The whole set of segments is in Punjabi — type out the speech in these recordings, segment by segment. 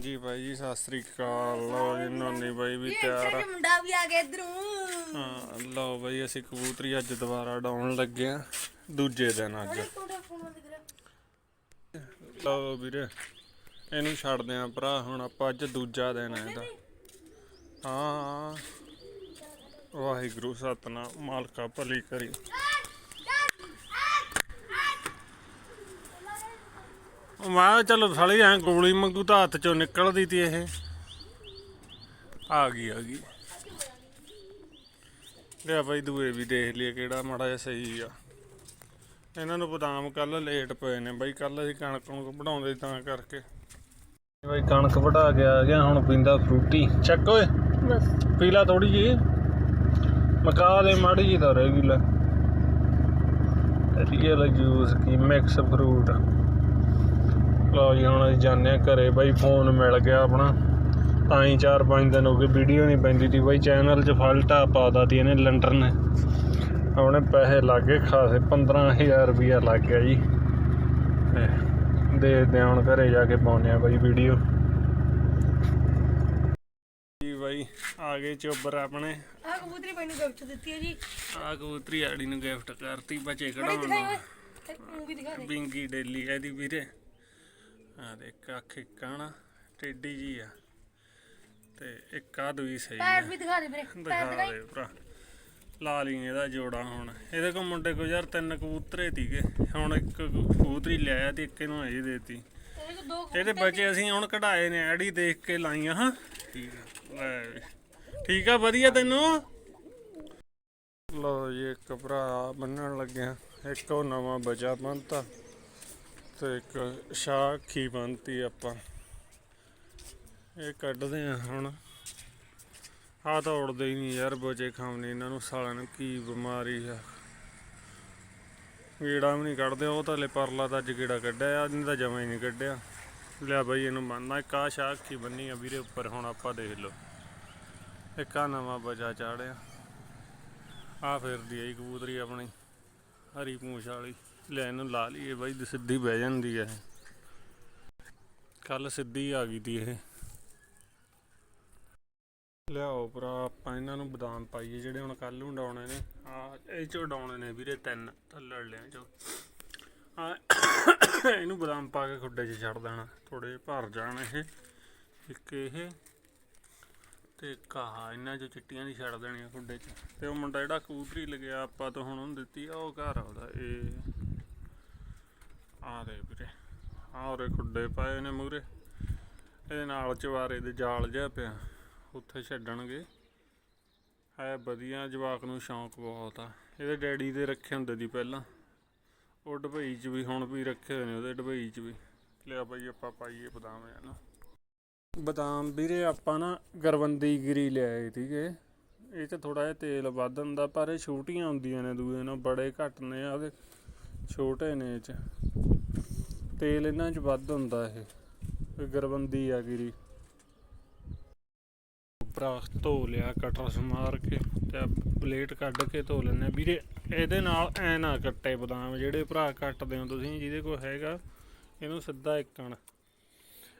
ਜੀ ਬਾਈ ਜੀ ਸਤਿ ਸ੍ਰੀ ਅਕਾਲ। ਲਓ ਜੀ ਨੋਨੀ ਬਾਈ ਵੀ ਤਿਆਰ ਆ। ਮੁੰਡਾ ਵੀ ਆ ਗਿਆ ਇਧਰੋਂ। ਹਾਂ ਲਓ ਬਾਈ ਅਸੀਂ ਕਬੂਤਰੀ ਅੱਜ ਦੁਬਾਰਾ ਡਾਉਣ ਲੱਗੇ ਆ। ਦੂਜੇ ਦਿਨ ਅੱਜ। ਲਓ ਵੀਰੇ ਇਹਨੂੰ ਛੱਡਦੇ ਆ ਭਰਾ ਹੁਣ ਆਪਾਂ ਅੱਜ ਦੂਜਾ ਦਿਨ ਹੈ ਇਹਦਾ। ਹਾਂ। ਵਾਹਿਗੁਰੂ ਸਤਨਾਮ ਮਾਲਕਾ ਭਲੀ ਕਰੀ। ਮੈਂ ਚੱਲ ਸਾਲੀ ਐ ਗੋਲੀ ਮੰਗੂ ਤਾਂ ਹੱਥ ਚੋਂ ਨਿਕਲਦੀ ਤੀ ਇਹ। ਆ ਗਈ ਆ ਗਈ। ਲਿਆ ਬਾਈ ਦੂਏ ਵੀ ਦੇਖ ਲਈਏ ਕਿਹੜਾ ਮਾੜਾ ਜਿਹਾ ਸਹੀ ਆ। ਇਹਨਾਂ ਨੂੰ ਬਦਾਮ ਕੱਲ ਲੇਟ ਪਏ ਨੇ ਬਾਈ ਕੱਲ ਅਸੀਂ ਕਣਕ ਨੂੰ ਵਢਾਉਂਦੇ ਤਾਂ ਕਰਕੇ। ਬਾਈ ਕਣਕ ਵਢਾ ਕੇ ਆ ਗਿਆ ਹੁਣ ਪੀਂਦਾ ਫਰੂਟੀ। ਚੱਕ ਓਏ। ਬਸ। ਪੀਲਾ ਥੋੜੀ ਜੀ ਮਕਾ ਦੇ ਮਾੜੀ ਜੀ ਤਾਂ ਰਹਿ ਗਈ ਲੈ। ਰੀਅਲ ਜੂਸ ਕੀ ਮਿਕਸ ਫਰੂਟ ਲਓ ਜੀ ਹੁਣ ਅਸੀਂ ਜਾਂਦੇ ਹਾਂ ਘਰੇ ਬਾਈ ਫੋਨ ਮਿਲ ਗਿਆ ਆਪਣਾ। ਤਾਂ ਹੀ 4-5 ਦਿਨ ਹੋ ਗਏ ਵੀਡੀਓ ਨਹੀਂ ਪੈਂਦੀ ਤੀ ਬਾਈ ਚੈਨਲ 'ਚ ਫਾਲਟਾ ਪਾਦਾ ਤੀ ਇਹਨੇ ਲੰਡਰ ਨੇ। ਉਹਨੇ ਪੈਸੇ ਲੱਗੇ ਖਾਸੇ 15000 ਰੁਪਇਆ ਲੱਗ ਗਿਆ ਜੀ। ਦੇਖਦੇ ਹੁਣ ਘਰੇ ਜਾ ਕੇ ਪਾਉਂਦੇ ਆ ਬਾਈ ਵੀਡੀਓ ਜੀ ਬਾਈ ਆ ਗਏ ਚੋਬਰ ਆਪਣੇ। ਆ ਕਬੂਤਰੀ ਮੈਨੂੰ ਗਿਫਟ ਦਿੱਤੀ ਹੈ ਜੀ। ਆ ਕਬੂਤਰੀ ਆੜੀ ਨੂੰ ਗਿਫਟ ਕਰਤੀ ਬਚੇ ਕਢਾਉਣ ਵੀ ਦਿਖਾ ਦੇ। ਬਿੰਗੀ ਡੇਲੀ ਇਹਦੀ ਵੀਰੇ। ਆ ਦੇਖ ਅੱਖ ਕਾਣਾ ਟੇਡੀ ਜੀ ਆ। ਤੇ ਇੱਕ ਆ ਦੂਈ ਸਹੀ ਆ। ਪੈਰ ਵੀ ਦਿਖਾ ਦੇ ਵੀਰੇ ਪੈਰ ਦਿਖਾ ਦੇ ਭਰਾ। ਲਾ ਲਈ ਇਹਦਾ ਜੋੜਾ ਹੁਣ। ਇਹਦੇ ਕੋਲ ਮੁੰਡੇ ਕੋ ਯਾਰ ਤਿੰਨ ਕਬੂਤਰੇ ਤੀਗੇ ਹੁਣ ਇੱਕ ਕਬੂਤਰੀ ਲਿਆਇਆ ਤੇ ਇੱਕ ਇਹਨੂੰ ਅਜੇ ਦੇਤੀ। ਤੇਰੇ ਕੋ ਦੋ ਇਹਦੇ ਬੱਚੇ ਅਸੀਂ ਹੁਣ ਕਢਾਏ ਨੇ ਐਡੀ ਦੇਖ ਕੇ ਲਾਈਆਂ ਹਾਂ। ਠੀਕ ਆ। ਲੈ ਵੀ। ਠੀਕ ਆ ਵਧੀਆ ਤੈਨੂੰ? ਲੋ ਜੀ ਇੱਕ ਭਰਾ ਬੰਨਣ ਲੱਗਿਆ। ਇੱਕ ਉਹ ਨਵਾਂ ਬਚਾ ਬੰਨਤਾ ਤੇ ਇੱਕ ਸ਼ਾਖੀ ਬੰਨਤੀ ਆਪਾਂ। ਇਹ ਕੱਢਦੇ ਆ ਹੁਣ। ਆ ਤਾਂ ਉੜਦੇ ਹੀ ਨਹੀਂ ਯਾਰ, ਬਚੇ ਖਾਵਨੇ ਇਹਨਾਂ ਨੂੰ ਸਾਲਿਆਂ ਨੂੰ ਕੀ ਬਿਮਾਰੀ ਆ। ਗੇੜਾ ਵੀ ਨਹੀਂ ਕੱਢਦੇ, ਉਹ ਤਾਂ ਲੈ ਪਰਲਾ ਤਾਂ ਅੱਜ ਗੇੜਾ ਕੱਢਿਆ, ਅੱਜ ਤਾਂ ਜਮਾ ਹੀ ਨਹੀਂ ਕੱਢਿਆ। ਲਿਆ ਬਾਈ ਇਹਨੂੰ ਮੰਨਣਾ ਇੱਕ ਆਹ ਸ਼ਾਖੀ ਬੰਨੀ ਆ ਵੀਰੇ ਉੱਪਰ, ਹੁਣ ਆਪਾਂ ਦੇਖ ਲਓ। ਇੱਕ ਆ ਨਵਾਂ ਬਚਾ ਚਾੜਿਆ ਆ ਫਿਰਦੀ ਆਈ ਕਬੂਤਰੀ ਆਪਣੀ, ਹਰੀ ਪੂੰਛ ਵਾਲੀ। ਲੈ ਇਹਨੂੰ ਲਾ ਲਈਏ ਬਾਈ, ਤੇ ਸਿੱਧੀ ਬਹਿ ਜਾਂਦੀ ਹੈ ਇਹ। ਕੱਲ ਸਿੱਧੀ ਆ ਗਈ ਤੀ ਇਹ। ਲਿਆਓ ਭਰਾ, ਆਪਾਂ ਇਹਨਾਂ ਨੂੰ ਬਦਾਮ ਪਾਈਏ, ਜਿਹੜੇ ਹੁਣ ਕੱਲ ਨੂੰ ਡਾਉਣੇ ਨੇ। ਆ ਇਹ ਚੋਂ ਡਾਉਣੇ ਨੇ ਵੀਰੇ ਤਿੰਨ ਥੱਲੜ ਲਿਆਂ ਚੋਂ। ਆ ਇਹਨੂੰ ਬਦਾਮ ਪਾ ਕੇ ਖੁੱਡੇ 'ਚ ਛੱਡ ਦੇਣਾ ਥੋੜੇ ਭਰ ਜਾਣ ਇਹ। ਇੱਕ ਇਹ, ਤੇ ਕਹਾ ਇਹਨਾਂ 'ਚ ਚਿੱਟੀਆਂ ਦੀ ਛੱਡ ਦੇਣੀਆਂ ਖੁੱਡੇ 'ਚ। ਤੇ ਉਹ ਮੁੰਡਾ ਜਿਹੜਾ ਕਬੂਤਰੀ ਲੱਗਿਆ ਆਪਾਂ ਤੋਂ ਹੁਣ ਉਹਨੂੰ ਦਿੱਤੀ ਆ, ਉਹ ਘਰ ਆਉਂਦਾ ਇਹ। ਆ ਦੇ ਵੀਰੇ ਆ ਉਰੇ ਖੁੱਡੇ ਪਾਏ ਨੇ ਮੂਰੇ ਇਹਦੇ ਨਾਲ ਚਵਾਰੇ ਦੇ ਜਾਲ ਜਿਹਾ ਪਿਆ, ਉੱਥੇ ਛੱਡਣਗੇ। ਹੈ ਵਧੀਆ ਜਵਾਕ ਨੂੰ ਸ਼ੌਂਕ ਬਹੁਤ ਆ। ਇਹਦੇ ਡੈਡੀ ਦੇ ਰੱਖੇ ਹੁੰਦੇ ਦੀ ਪਹਿਲਾਂ। ਉਹ ਡਬਈ 'ਚ ਵੀ, ਹੁਣ ਵੀ ਰੱਖੇ ਹੋਏ ਨੇ ਉਹਦੇ ਡਬਈ 'ਚ ਵੀ। ਲਿਆ ਬਾਈ ਆਪਾਂ ਪਾਈਏ ਬਦਾਮ ਨਾ। ਬਦਾਮ ਵੀਰੇ ਆਪਾਂ ਨਾ ਗਰਵੰਦੀ ਗਿਰੀ ਲਿਆਏ ਠੀਕੇ ਇਹ 'ਚ ਥੋੜਾ ਜਿਹਾ ਤੇਲ ਵੱਧ ਹੁੰਦਾ, ਪਰ ਇਹ ਛੋਟੀਆਂ ਹੁੰਦੀਆਂ ਨੇ ਦੂਏ ਨਾਲ, ਬੜੇ ਘੱਟ ਨੇ। ਆ ਉਹਦੇ ਛੋਟੇ ਨੇ ਇਹ 'ਚ। ਤੇਲ ਇਹਨਾਂ 'ਚ ਵੱਧ ਹੁੰਦਾ ਇਹ। ਗਰਬੰਦੀ ਆ ਗਿਰੀ। ਭਰਾ, ਧੋ ਲਿਆ ਕਟਰ ਸਮਾਰ ਕੇ ਤੇ ਪਲੇਟ ਕੱਢ ਕੇ ਧੋ ਲੈਣੇ ਵੀਰੇ, ਇਹਦੇ ਨਾਲ ਐ ਨਾ ਕੱਟੇ ਬਦਾਮ, ਜਿਹੜੇ ਭਰਾ ਕੱਟਦੇ ਹੋ ਤੁਸੀਂ, ਜਿਹਦੇ ਕੋਲ ਹੈਗਾ, ਇਹਨੂੰ ਸਿੱਧਾ ਇੱਕਣ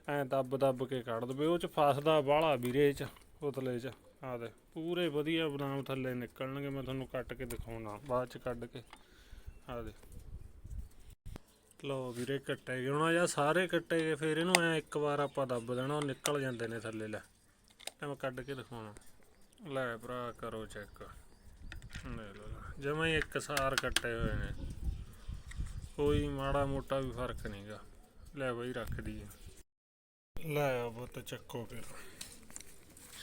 ਐ ਦੱਬ ਦੱਬ ਕੇ ਕੱਢ ਦਵੇ। ਉਹ ਚ ਫਸਦਾ ਬਾਹਲਾ ਵੀਰੇ ਚ ਉਤਲੇ ਚ। ਆ ਦੇ ਪੂਰੇ ਵਧੀਆ ਬਦਾਮ ਥੱਲੇ ਨਿਕਲਣਗੇ। ਮੈਂ ਤੁਹਾਨੂੰ ਕੱਟ ਕੇ ਦਿਖਾਉਣਾ, ਬਾਅਦ ਚ ਕੱਢ ਕੇ। ਆ ਦੇ ਲਓ ਵੀਰੇ ਕੱਟੇ ਗਏ, ਹੁਣ ਜਾਂ ਸਾਰੇ ਕੱਟੇ ਗਏ, ਫਿਰ ਇਹਨੂੰ ਐ ਇੱਕ ਵਾਰ ਆਪਾਂ ਦੱਬ ਦੇਣਾ, ਉਹ ਨਿਕਲ ਜਾਂਦੇ ਨੇ ਥੱਲੇ ਲੈ। ਤੇ ਮੈਂ ਕੱਢ ਕੇ ਦਿਖਾਉਣਾ। ਲੈ ਭਰਾ, ਕਰੋ ਚੈੱਕ ਲੈ ਲਓ ਜਮਾਂ ਇੱਕ ਸਾਰ ਕੱਟੇ ਹੋਏ ਨੇ। ਕੋਈ ਮਾੜਾ ਮੋਟਾ ਵੀ ਫ਼ਰਕ ਨਹੀਂਗਾ ਲੈ ਬਈ ਰੱਖ ਦਈਏ। ਲੈ ਆ ਬੁੱਤ ਚੱਕੋ ਫਿਰ।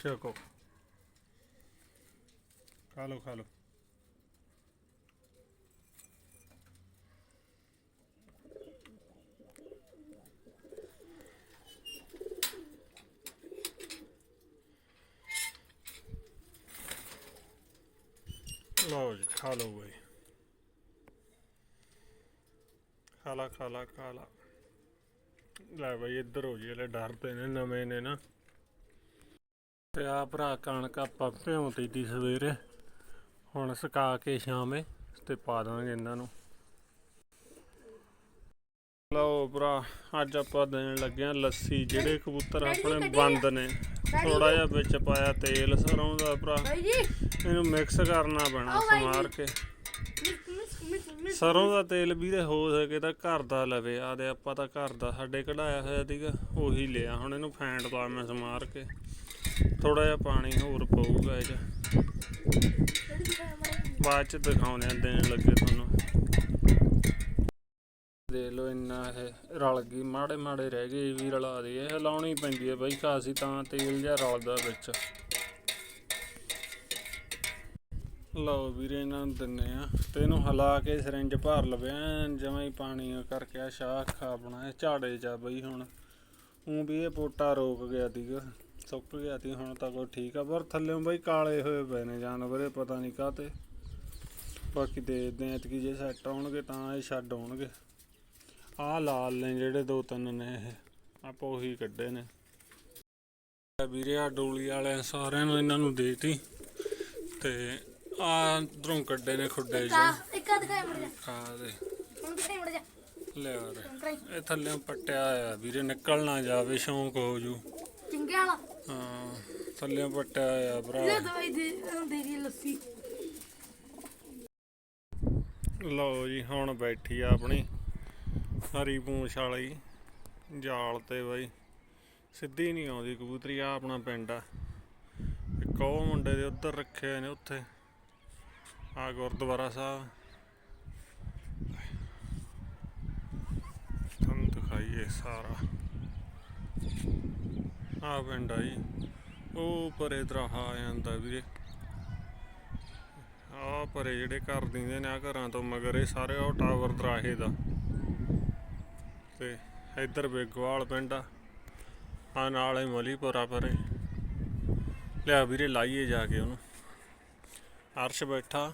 ਛਕੋ ਖਾ ਲਓ ਖਾ ਲਓ ਲਓ ਜੀ ਖਾ ਲਓ ਬਈ ਖਾ ਲਾ ਖਾ ਲਾ ਬਈ ਇੱਧਰ ਹੋ ਜੀ ਇਹਲੇ ਡਰਦੇ ਨੇ ਨਵੇਂ ਨੇ ਨਾ। ਤੇ ਆ ਭਰਾ ਕਣਕ ਆਪਾਂ ਭਿਉਂਤੀ ਦੀ ਸਵੇਰੇ। ਹੁਣ ਸੁਕਾ ਕੇ ਸ਼ਾਮੇ ਤੇ ਪਾ ਦਾਂਗੇ ਇਹਨਾਂ ਨੂੰ। ਲਓ ਭਰਾ ਅੱਜ ਆਪਾਂ ਦੇਣ ਲੱਗੇ ਆ ਲੱਸੀ ਜਿਹੜੇ ਕਬੂਤਰ ਆਪਣੇ ਬੰਦ ਨੇ। ਥੋੜਾ ਜਿਹਾ ਵਿੱਚ ਪਾਇਆ ਤੇਲ ਸਰੋਂ ਦਾ ਭਰਾ। ਇਹਨੂੰ ਮਿਕਸ ਕਰਨਾ ਪੈਣਾ। ਸਮਾਰ ਕੇ। ਸਰੋਂ ਦਾ ਤੇਲ ਵੀਰੇ ਹੋ ਸਕੇ ਤਾਂ ਘਰ ਦਾ ਲਵੇ, ਆਦੇ ਆਪਾਂ ਤਾਂ ਘਰ ਦਾ ਸਾਡੇ ਕਢਾਇਆ ਹੋਇਆ ਸੀਗਾ, ਉਹੀ ਲਿਆ। ਹੁਣ ਇਹਨੂੰ ਫੈਂਟ ਲਾ ਮੈਂ ਸਮਾਰ ਕੇ ਥੋੜਾ ਜਿਹਾ ਪਾਣੀ ਹੋਰ ਪਊਗਾ ਇਹ 'ਚ। ਬਾਅਦ ਚ ਦਿਖਾਉਣੇ ਆ, ਦੇਣ ਲੱਗੇ ਤੁਹਾਨੂੰ। ਦੇਖ ਲਓ ਇੰਨਾ ਇਹ ਰਲ ਗਈ ਮਾੜੇ ਮਾੜੇ ਰਹਿ ਗਏ ਵੀ ਰਲਾ ਦੇ। ਇਹ ਪੈਂਦੀ ਹੈ ਬਈ, ਖਾਸੀ ਤਾਂ ਤੇਲ ਜਿਹਾ ਰਲਦਾ ਵਿੱਚ। ਲਓ ਵੀਰੇ ਇਹਨਾਂ ਨੂੰ ਦਿੰਨੇ ਆ ਤੇ ਇਹਨੂੰ ਹਿਲਾ ਕੇ ਸਿਰਿੰਜ ਭਰ ਲਵੇ, ਐਨ ਹੀ ਪਾਣੀ ਕਰਕੇ ਆ ਸ਼ਾਖ ਆਪਣਾ ਇਹ ਝਾੜੇ ਜਾ ਬਈ ਹੁਣ। ਉਹ ਵੀ ਇਹ ਪੋਟਾ ਰੋਕ ਗਿਆ ਸੀਗਾ, ਸੁੱਕ ਗਿਆ ਤੀ ਹੁਣ ਤਾਂ ਕੋਈ ਠੀਕ ਆ, ਪਰ ਥੱਲੇੋਂ ਬਈ ਕਾਲੇ ਹੋਏ ਪਏ ਨੇ ਜਾਨਵਰ, ਇਹ ਪਤਾ ਨਹੀਂ ਕਾਤੇ ਬਾਕੀ ਦੇਖਦੇ ਆ ਕਿ ਜੇ ਸੈੱਟ ਆਉਣਗੇ ਤਾਂ ਇਹ ਛੱਡ ਆਉਣਗੇ। ਆਹ ਲਾਲ ਨੇ ਜਿਹੜੇ ਦੋ ਤਿੰਨ ਨੇ ਇਹ, ਆਪਾਂ ਉਹੀ ਕੱਢੇ ਨੇ। ਵੀਰੇ ਆ ਡੋਲੀ ਵਾਲਿਆਂ ਸਾਰਿਆਂ ਨੂੰ ਇਹਨਾਂ ਨੂੰ ਦੇਤੀ ਤੇ ਆ ਦਰੋਂ ਕੱਢੇ ਨੇ ਖੁੱਡੇ ਚ ਇੱਕ ਆ ਦਿਖਾਇਆ ਮਾੜਾ ਆ ਦੇ। ਹੁਣ ਦਿਖਾਇਆ ਮਾੜਾ ਲੈ ਆ ਕਰਾਈ। ਇਹ ਥੱਲੇ ਪੱਟਿਆ ਆ ਵੀਰੇ ਨਿਕਲ ਨਾ ਜਾਵੇ ਸ਼ੌਂਕ ਹੋ ਜੂ। ਚਿੰਗੇ ਵਾਲਾ। ਹਾਂ ਥੱਲੇ ਪੱਟਿਆ ਆ ਭਰਾ। ਲੈ ਦਵਾਈ ਦੇ ਦੇ ਦੀ ਲੱਸੀ। ਲਓ ਜੀ ਹੁਣ ਬੈਠੀ ਆ ਆਪਣੀ ਹਰੀ ਪੂੰਛ ਵਾਲੀ ਜਾਲ ਤੇ ਬਾਈ। ਸਿੱਧੀ ਨਹੀਂ ਆਉਂਦੀ ਕਬੂਤਰੀ ਆ ਆਪਣਾ ਪਿੰਡ ਆ। ਇੱਕ ਉਹ ਮੁੰਡੇ ਦੇ ਉੱਧਰ ਰੱਖੇ ਨੇ ਉੱਥੇ। ਆ ਗੁਰਦੁਆਰਾ ਸਾਹਿਬ। ਤੁਹਾਨੂੰ ਦਿਖਾਈਏ ਸਾਰਾ। ਆ ਪਿੰਡ ਆ ਜੀ। ਉਹ ਪਰੇ ਦਰਾਹਾ ਆ ਜਾਂਦਾ ਵੀਰੇ। ਆ ਪਰੇ ਜਿਹੜੇ ਘਰ ਦਿੰਦੇ ਨੇ ਆ ਘਰਾਂ ਤੋਂ ਮਗਰ, ਇਹ ਸਾਰੇ ਉਹ ਟਾਵਰ ਦਰਾਹੇ ਦਾ। ਤੇ ਇੱਧਰ ਬੇਗਵਾਲ ਪਿੰਡ ਆ। ਆ ਨਾਲ ਹੀ ਮਲੀਪੁਰਾ ਪਰੇ। ਲਿਆ ਵੀਰੇ, ਲਾਈਏ ਜਾ ਕੇ ਉਹਨੂੰ। ਅਰਸ਼ ਬੈਠਾ।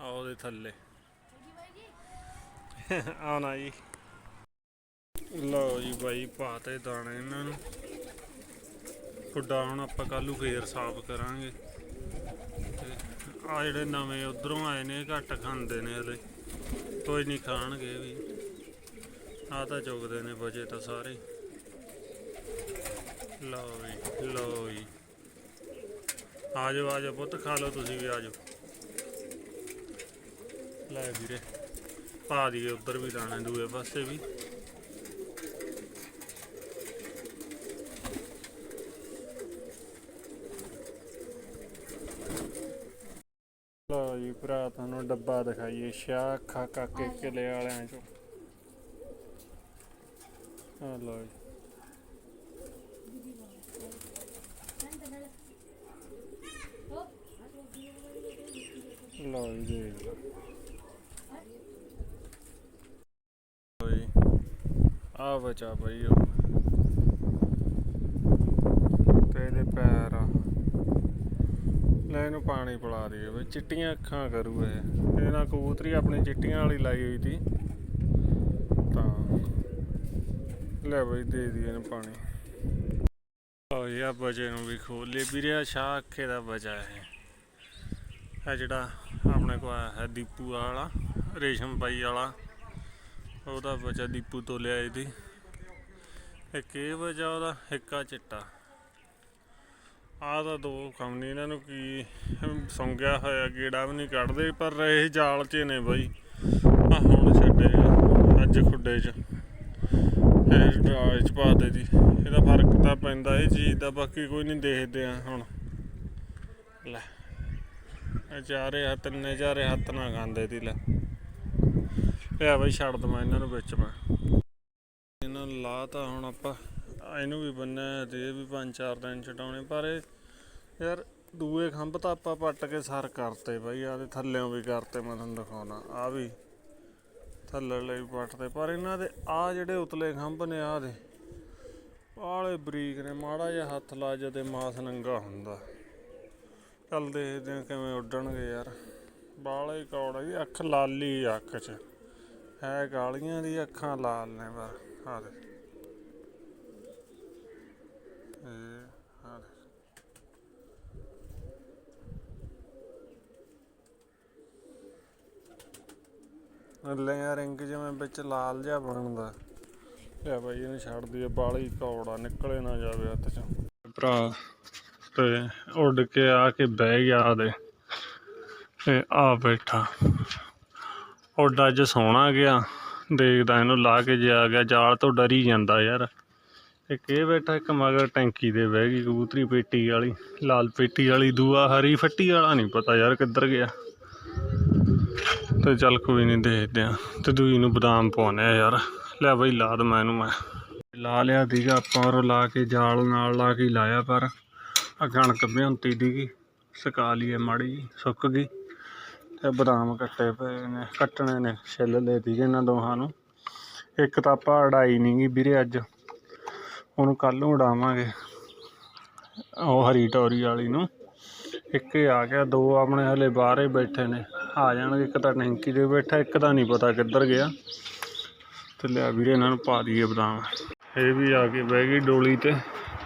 ਆ ਉਹਦੇ ਥੱਲੇ। ਆਉਣਾ ਜੀ। ਲਓ ਜੀ ਬਾਈ, ਪਾਤੇ ਦਾਣੇ ਇਹਨਾਂ ਨੂੰ। ਖੁੱਡਾ ਹੁਣ ਆਪਾਂ ਕੱਲੂ ਫੇਰ ਸਾਫ਼ ਕਰਾਂਗੇ। ਆ ਜਿਹੜੇ ਨਵੇਂ ਉਧਰੋਂ ਆਏ ਨੇ, ਘੱਟ ਖਾਂਦੇ ਨੇ ਹਲੇ। ਕੋਈ ਨਹੀਂ ਖਾਣਗੇ ਵੀ। ਆ ਤਾਂ ਚੁਗਦੇ ਨੇ ਬਜੇ ਤਾਂ ਸਾਰੇ। ਲਓ ਜੀ ਲਓ ਜੀ। ਆ ਜਾਓ ਆ ਜਾਓ ਪੁੱਤ ਖਾ ਲਓ ਤੁਸੀਂ ਵੀ ਆ ਜਾਓ ਲੈ ਵੀਰੇ ਪਾ ਦਈਏ ਉੱਧਰ ਵੀ ਦਾਣੇ ਦੂਏ ਪਾਸੇ ਵੀ। ਲਓ ਜੀ ਭਰਾ ਤੁਹਾਨੂੰ ਡੱਬਾ ਦਿਖਾਈਏ ਸ਼ਾਹ ਖਾ ਕਾਕੇ ਕਿਲੇ ਵਾਲਿਆਂ ਚੋਂ। ਆ ਲਓ ਜੀ। ਲਓ ਜੀ, ਦੇਖ ਆ ਬਚਾ ਬਈ ਉਹ। ਤੇ ਇਹਦੇ ਪੈਰ ਆ। ਲੈ ਇਹਨੂੰ ਪਾਣੀ ਪਿਲਾ ਦਈਏ ਬਈ। ਚਿੱਟੀਆਂ ਅੱਖਾਂ ਕਰੂ ਇਹ। ਇਹਦੇ ਕਬੂਤਰੀ ਆਪਣੀ ਚਿੱਟੀਆਂ ਵਾਲੀ ਲਾਈ ਹੋਈ ਸੀ। ਤਾਂ। ਲੈ ਬਈ ਦੇ ਦਈਏ ਇਹਨੂੰ ਪਾਣੀ। ਆ ਯਾ ਬਜੇ ਨੂੰ ਵੀ ਖੋਲ। ਲਈ ਵੀਰੇ ਸ਼ਾਹ ਅੱਖੇ ਦਾ ਬਚਾ ਹੈ ਇਹ ਜਿਹੜਾ ਆਪਣੇ ਕੋਲ ਆਇਆ ਹੈ ਦੀਪੂ ਵਾਲਾ, ਰੇਸ਼ਮ ਬਾਈ ਵਾਲਾ। ਉਹਦਾ ਬਚਾ ਦੀਪੂ ਤੋਂ ਲਿਆ ਇਹਦੀ। ਇੱਕ ਇਹ ਬਚਾ, ਉਹਦਾ ਇੱਕਾ ਚਿੱਟਾ। ਆਹ ਤਾਂ ਦੋ ਕੰਮ ਨਹੀਂ ਇਹਨਾਂ ਨੂੰ ਕੀ ਸੌਂਗਿਆ ਹੋਇਆ, ਗੇੜਾ ਵੀ ਨਹੀਂ ਕੱਢਦੇ, ਪਰ ਇਹ ਜਾਲ 'ਚ ਨੇ ਬਾਈ। ਆ ਹੁਣ ਛੱਡੇ ਅੱਜ ਖੁੱਡੇ 'ਚ। ਇਹ ਡਰਾਜ 'ਚ ਪਾ ਦੇ ਦੀ। ਇਹਦਾ ਫ਼ਰਕ ਤਾਂ ਪੈਂਦਾ, ਇਹ ਚੀਜ਼ ਦਾ ਬਾਕੀ ਕੋਈ ਨਹੀਂ ਦੇਖਦੇ ਆ ਹੁਣ। ਲੈ। ਚਾਰੇ ਹੱਥ ਨੇ ਚਾਰੇ ਹੱਥ ਨਾ ਖਾਂਦੇ ਦੀ ਲੈ। ਲਿਆ ਬਾਈ ਛੱਡ ਦਵਾਂ ਇਹਨਾਂ ਨੂੰ ਵਿੱਚ ਮੈਂ। ਇਹਨਾਂ ਨੂੰ ਲਾਤਾ ਹੁਣ ਆਪਾਂ, ਇਹਨੂੰ ਵੀ ਬੰਨਿਆ ਤੇ ਇਹ ਵੀ ਪੰਜ ਚਾਰ ਦਿਨ ਛਡਾਉਣੇ, ਪਰ ਇਹ ਯਾਰ ਦੂਏ ਖੰਭ ਤਾਂ ਆਪਾਂ ਪੱਟ ਕੇ ਸਰ ਕਰਤੇ ਬਾਈ ਆਦੇ ਥੱਲਿਓਂ ਵੀ ਕਰਤੇ, ਮੈਂ ਤੁਹਾਨੂੰ ਦਿਖਾਉਣਾ ਆ ਵੀ ਥੱਲੇ ਲਈ ਪੱਟਦੇ ਪਰ ਇਹਨਾਂ ਦੇ ਆ ਜਿਹੜੇ ਉਤਲੇ ਖੰਭ ਨੇ ਆ ਦੇ। ਆਲੇ ਬਰੀਕ ਨੇ, ਮਾੜਾ ਜਿਹਾ ਹੱਥ ਲਾ, ਜਦੇ ਮਾਸ ਨੰਗਾ ਹੁੰਦਾ। ਚੱਲ ਦੇਖਦੇ ਆ ਕਿਵੇਂ ਉੱਡਣਗੇ ਯਾਰ? ਬਾਲੇ ਕੌੜਾ ਜੀ ਅੱਖ ਲਾਲੀ ਆ ਅੱਖ 'ਚ। ਹੈ ਕਾਲੀਆਂ ਦੀ ਅੱਖਾਂ ਲਾਲ ਨੇ ਪਰ ਆ ਦੇ ਇਹ, ਆ ਦੇ ਲੈ ਰਿੰਗ ਜਿਵੇਂ ਵਿੱਚ ਲਾਲ ਜਿਹਾ ਬਣਦਾ। ਲੈ ਬਾਈ, ਇਹਨੂੰ ਛੱਡ ਦਈਏ ਬਾਲੀ ਕੌੜਾ, ਨਿਕਲੇ ਨਾ ਜਾਵੇ ਹੱਥ ਚੋਂ। ਭਰਾ ਤੇ ਉੱਡ ਕੇ ਆ ਕੇ ਬਹਿ ਗਿਆ ਆਦੇ ਤੇ ਆ ਬੈਠਾ। ਉੱਡ ਅੱਜ ਸੋਹਣਾ ਗਿਆ। ਦੇਖਦਾ ਇਹਨੂੰ ਲਾ ਕੇ ਜੇ ਆ ਗਿਆ। ਜਾਲ ਤੋਂ ਡਰੀ ਜਾਂਦਾ ਯਾਰ। ਇੱਕ ਇਹ ਬੈਠਾ, ਇੱਕ ਮਗਰ ਟੈਂਕੀ ਦੇ ਬਹਿ ਗਈ, ਕਬੂਤਰੀ ਪੇਟੀ ਵਾਲੀ, ਲਾਲ ਪੇਟੀ ਵਾਲੀ। ਦੂਆ ਹਰੀ ਫੱਟੀ ਵਾਲਾ ਨਹੀਂ ਪਤਾ ਯਾਰ ਕਿੱਧਰ ਗਿਆ। ਤੇ ਚੱਲ ਕੋਈ ਨਹੀਂ ਦੇਖਦੇ ਆ। ਤੇ ਦੂਈ ਨੂੰ ਬਦਾਮ ਪਾਉਣੇ ਆ ਯਾਰ। ਲੈ ਬਈ ਲਾ ਦਵਾਂ ਇਹਨੂੰ ਮੈਂ। ਲਾ ਲਿਆ ਦੀਗਾ ਆਪਾਂ ਉਹ ਲਾ ਕੇ ਜਾਲ ਨਾਲ ਲਾ ਕੇ ਲਾਇਆ ਪਰ। ਆ ਕਣਕ ਬਿਹੰਤੀ ਦੀਗੀ ਸੁਕਾ ਲਈਏ ਮਾੜੀ ਜੀ, ਸੁੱਕ ਗਈ। ਤੇ ਬਦਾਮ ਕੱਟੇ ਪਏ ਨੇ, ਕੱਟਣੇ ਨੇ, ਛਿੱਲ ਲੈ ਦੀਗੇ ਇਹਨਾਂ ਦੋਹਾਂ ਨੂੰ। ਇੱਕ ਤਾਂ ਆਪਾਂ ਅੜਾਈ ਨਹੀਂ ਗੀ ਵੀਰੇ ਅੱਜ, ਉਹਨੂੰ ਕੱਲ ਨੂੰ ਉਡਾਵਾਂਗੇ, ਉਹ ਹਰੀ ਟੋਰੀ ਵਾਲੀ ਨੂੰ। ਇੱਕ ਹੀ ਆ ਗਿਆ, ਦੋ ਆਪਣੇ ਹਲੇ ਬਾਹਰ ਬੈਠੇ ਨੇ, ਆ ਜਾਣਗੇ, ਇੱਕ ਤਾਂ ਟੈਂਕੀ ਦੇ ਬੈਠਾ, ਇੱਕ ਤਾਂ ਨਹੀਂ ਪਤਾ ਕਿੱਧਰ ਗਿਆ। ਤੇ ਲਿਆ ਵੀਰੇ ਇਹਨਾਂ ਨੂੰ ਪਾ ਦਈਏ ਬਦਾਮ। ਇਹ ਵੀ ਆ ਕੇ ਬਹਿ ਗਈ ਡੋਲੀ ਤੇ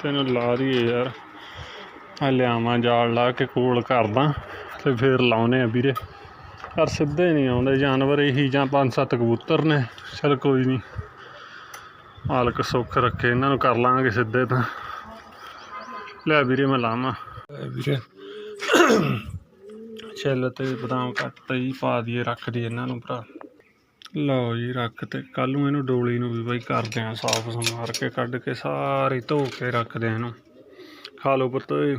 ਤੈਨੂੰ ਲਾ ਦਈਏ ਯਾਰ। ਲਿਆਵਾਂ ਜਾਲ ਲਾ ਕੇ ਕੋਲ ਕਰਦਾ ਤੇ ਫਿਰ ਲਾਉਨੇ ਆ ਵੀਰੇ। ਪਰ ਸਿੱਧੇ ਨਹੀਂ ਆਉਂਦੇ, ਜਾਨਵਰ ਇਹੀ ਜਾਂ ਪੰਜ ਸੱਤ ਕਬੂਤਰ ਨੇ। ਚਲ ਕੋਈ ਨਹੀਂ, ਮਾਲਕ ਸੁੱਖ ਰੱਖੇ, ਇਹਨਾਂ ਨੂੰ ਕਰ ਲਾਂਗੇ ਸਿੱਧੇ ਤਾਂ। ਲੈ ਵੀਰੇ ਮੈਂ ਲਾਵਾਂ। ਵੀਰੇ। ਛਿੱਲ ਤੇ ਬਦਾਮ ਕੱਟ ਹੀ ਪਾ ਦਈਏ, ਰੱਖ ਦਈਏ ਇਹਨਾਂ ਨੂੰ ਭਰਾ। ਲਓ ਜੀ, ਰੱਖ ਤੇ। ਕੱਲ ਨੂੰ ਇਹਨੂੰ ਡੋਲੀ ਨੂੰ ਵੀ ਬਾਈ ਕਰਦੇ ਆ ਸਾਫ਼ ਸੰਭਾਰ ਕੇ, ਕੱਢ ਕੇ ਸਾਰੀ ਧੋ ਕੇ ਰੱਖਦੇ ਆ ਇਹਨੂੰ। ਖਾ ਲਓ ਪੁੱਤ। ਓਏ